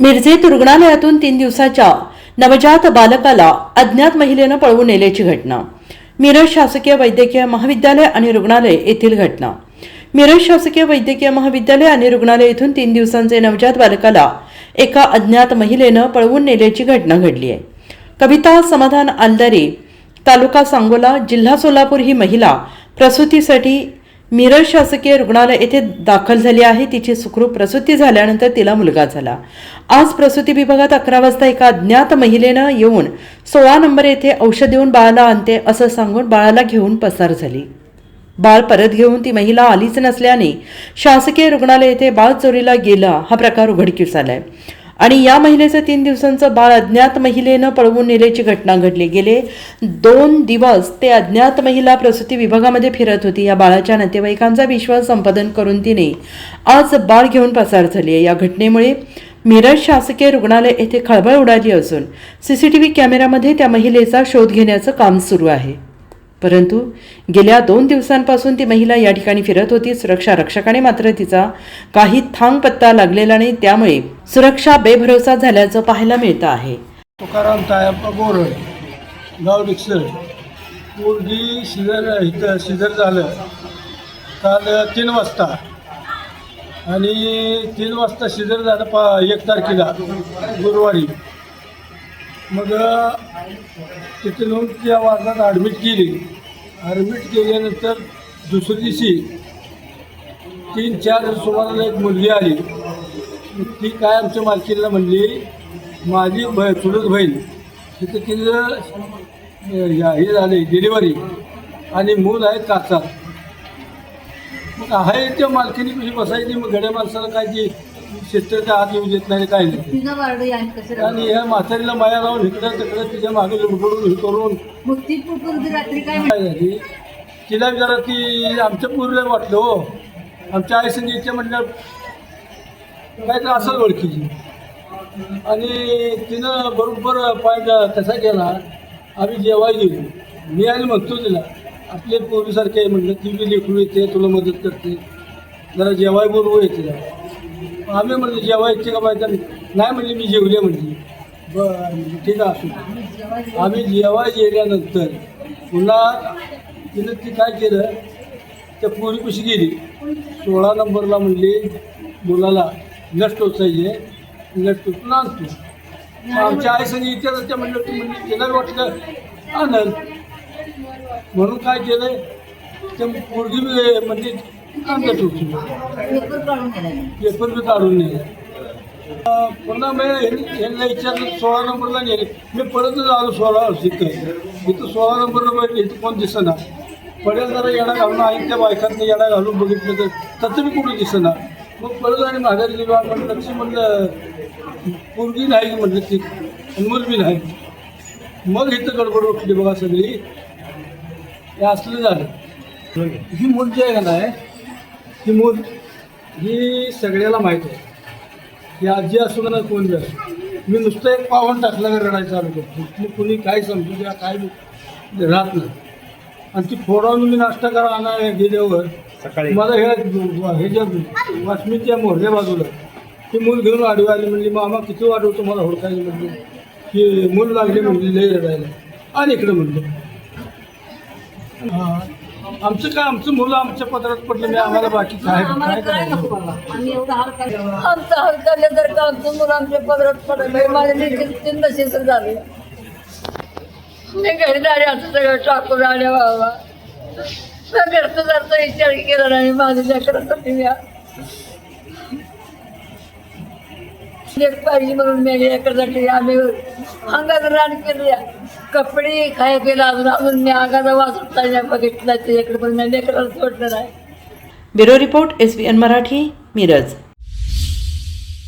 मिरजेत रुग्णालयातून तीन दिवसाच्या नवजात बालकाला अज्ञात महिलेनं पळवून नेल्याची घटना. मिरज शासकीय वैद्यकीय महाविद्यालय आणि रुग्णालय येथील घटना. मिरज शासकीय वैद्यकीय महाविद्यालय आणि रुग्णालय येथून तीन दिवसांचे नवजात बालकाला एका अज्ञात महिलेनं पळवून नेल्याची घटना घडली आहे. कविता समाधान आलदारी तालुका सांगोला जिल्हा सोलापूर ही महिला प्रसूतीसाठी मिरज शासकीय रुग्णालय येथे दाखल झाली आहे. तिची सुखरूप प्रसूती झाल्यानंतर तिला मुलगा झाला. आज प्रसूती विभागात अकरा वाजता एका अज्ञात महिलेनं येऊन सोळा नंबर येथे औषध देऊन बाळाला आणते असं सांगून बाळाला घेऊन पसार झाली. बाळ परत घेऊन ती महिला आलीच नसल्याने शासकीय रुग्णालय येथे बाळ चोरीला गेला. हा प्रकार उघडकीस आलाय. आणि या महिलेचं तीन दिवसांचं बाळ अज्ञात महिलेनं पळवून नेल्याची घटना घडली. गेले दोन दिवस ते अज्ञात महिला प्रसूती विभागामध्ये फिरत होती. या बाळाच्या नातेवाईकांचा विश्वास संपादन करून तिने आज बाळ घेऊन पसार झाली आहे. या घटनेमुळे मिरज शासकीय रुग्णालय येथे खळबळ उडाली असून सीसीटीव्ही कॅमेऱ्यामध्ये त्या महिलेचा शोध घेण्याचं काम सुरू आहे. परंतु गेल्या दोन दिवसांपासून ती महिला या ठिकाणी फिरत होती. सुरक्षा रक्षकाने मात्र तिचा काही थांग पत्ता लागलेला नाही. त्यामुळे सुरक्षा बेभरोसा झाल्याचं पाहायला मिळतं आहे. तुकाराम तायप्पा गाव डिक्सर मुलगी शिजर इथं शिजर झालं. काल तीन वाजता आणि तीन वाजता शिजर झालं पा एक तारखेला गुरुवारी. मग तिथे नेऊन त्या वार्डात ॲडमिट केली. ॲडमिट केल्यानंतर दुसऱ्या दिवशी तीन चार सुमाराला एक मुलगी आली. ती काय आमच्या मालकीला म्हणली माझी ब चुलत बहीण तिथं तिचं या- हे झाले डिलिव्हरी आणि मूल आहे काचा मग आहे त्या मालकीने कशी बसायची मग गड्या माणसाला काय ती शेतकऱ्याच्या हात येऊ देत नाही काय नाही. आणि कसं आणि ह्या म्हातारीला माया लावून इकडं तिकडं तिच्यामागे लुडबडून हे करून मग ती कुठून ती रात्री काय काय झाली? तिला जरा ती आमच्या पूर्वीला वाटलं हो. आमच्या आई संगीतच्या म्हटलं काय तर असं ओळखीची. आणि तिनं बरोबर पाय कसा केला आम्ही जेवाय गेलो मी आणि म्हणतो तिला आपले पूर्वीसारखे आहे. म्हटलं ती बी लेकरू येते तुला मदत करते. जरा जेवाय बरोबर येते तिला. आम्ही म्हणलं जेवाय येते का माहिती नाही म्हणली मी जेवले म्हणली. बरं ठीक आहे असू आम्ही जेवाय गेल्यानंतर पुन्हा तिनं ती काय केलं त्या पोरी कशी गेली. सोळा नंबरला म्हणली मुलाला नष्ट टोचायचे नष्ट टोचून आणतो. आमच्या आई इतर इथे त्या म्हणलं ती म्हणली तिला वाटलं? आनंद म्हणून काय केलं ते पोरगी म्हणजे आणलं टोचून पेपर गेला बी काढून नेले. पुन्हा मी यांना विचारलं सोळा नंबरला नेले. मी परत आलो सोळा इथं इथं सोळा नंबरला बघितलं इथं कोण दिसेना. पडेल जरा येडा घालून आई त्या बायकातनं येडा घालून बघितलं तर तसं मी कुठं दिसेना. मग परत आणि माघारी गेलो आपण लक्ष म्हणलं पोरगी नाही म्हटलं ती. मुलगी नाही. मग इथं गडबड उठली बघा सगळी. हे असलं झालं. ही मूल जी आहे का नाही? ही मूल ही सगळ्याला माहीत आहे. ही आजी असू का ना कोण बी असो मी नुसतं एक पावन टाकलं का रडायला चालू करतो मग कुणी काय समजू द्या काय राहत नाही. आणि ती फोडावून मी नाश्ता करा आणा गेल्यावर सकाळी. मला हे ह्याच्या वासमीच्या मोहऱ्या बाजूला ती मूल घेऊन आडवी आली म्हणली मामा किती वाढवतो मला हुडकायला? म्हणली की मूल लागली म्हणली लई रडायला. आणि इकडे म्हणलं. हा. आमचं काय आमचं मुलं आमच्या पदरात पडलं नाही आम्हाला बाकी काय नको करायचं हाल काय आमचा आमचं मुलं आमच्या पदरात पडलं माझ्या देखील तीन नशेच झाले. मी घरी झाले असं सगळं टाकून आले बाबा. मी घरचं जरचा विचार केला नाही माझ्या लेकरासाठी मी एक पाहिजे म्हणून मी लेकरासाठी आम्ही अंगात रान केली. कपडे खाय केला अजून? अजून मी अंगाचा वास नाही बघितला. त्याच्याकडे पण मी लेकराला सोडलं नाही bureau report S B N Marathi Miraj.